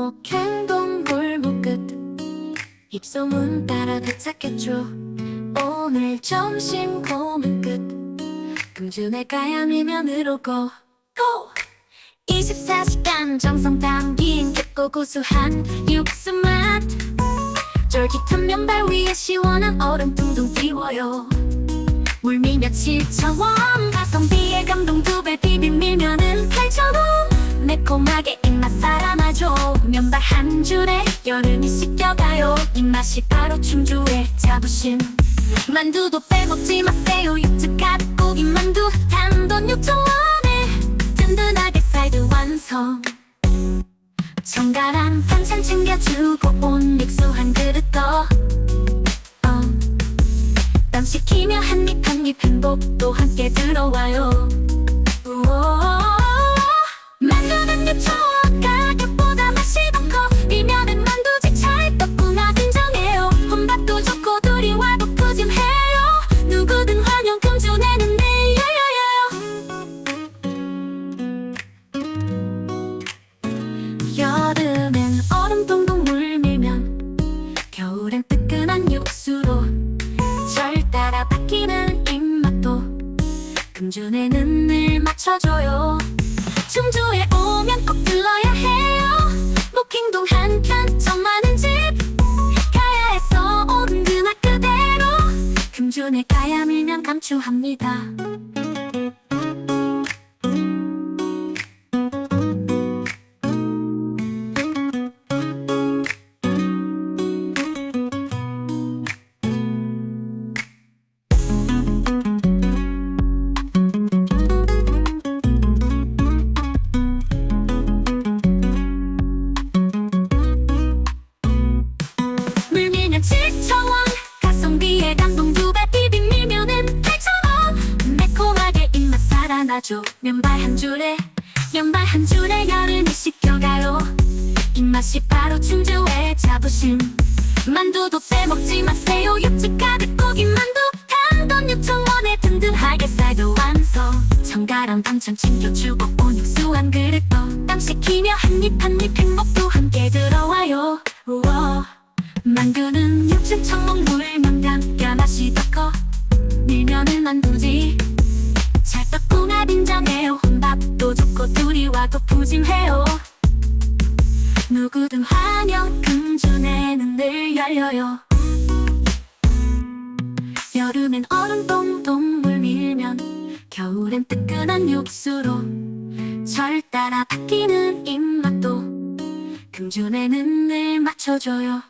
골목행 동골목 끝. 입소문 따라 도착했죠. 오늘 점심 고민 끝. 금주의 가야미면으로 고 고! 24시간 정성 담긴 깊고 고소한 육수 맛. 쫄깃한 면발 위에 시원한 얼음 둥둥 띄워요. 물밀며 7,000원 가성비의 감동 두 배 비빔 밀면은 8,000원 매콤하게 줄에 여름이 씻겨가요. 입맛이 바로 충주의 자부심. 만두도 빼먹지 마세요. 육즙 가득 고기 만두. 단돈 6,000원에 든든하게 사이드 완성. 정갈한 반찬 챙겨주고 온 육수 한 그릇 더. 어. 땀 식히며 한입 한입 행복도 함께 들어와요 금주내는 늘 맞춰줘요. 충주에 오면 꼭 들러야 해요. 목행동 한칸 정 많은 집. 가야 해서 온 그맛 그대로. 금주내 가야 밀면 감추합니다 나죠. 면발 한 줄에 면발 한 줄에 여름이 씻겨가요. 입맛이 바로 충주의 자부심. 만두도 빼먹지 마세요. 육즙 가득 고기 만두. 단돈 6,000원에 든든하게 사이드 완성. 정갈한 반찬 챙겨주고 온 육수 한 그릇 더땀 식히며 한입 한입 행복 와도 푸짐해요. 누구든 환영 금주내는 늘 열려요. 여름엔 얼음 동동 물 밀면 겨울엔 뜨끈한 육수로 절 따라 바뀌는 입맛도 금주내는 늘 맞춰줘요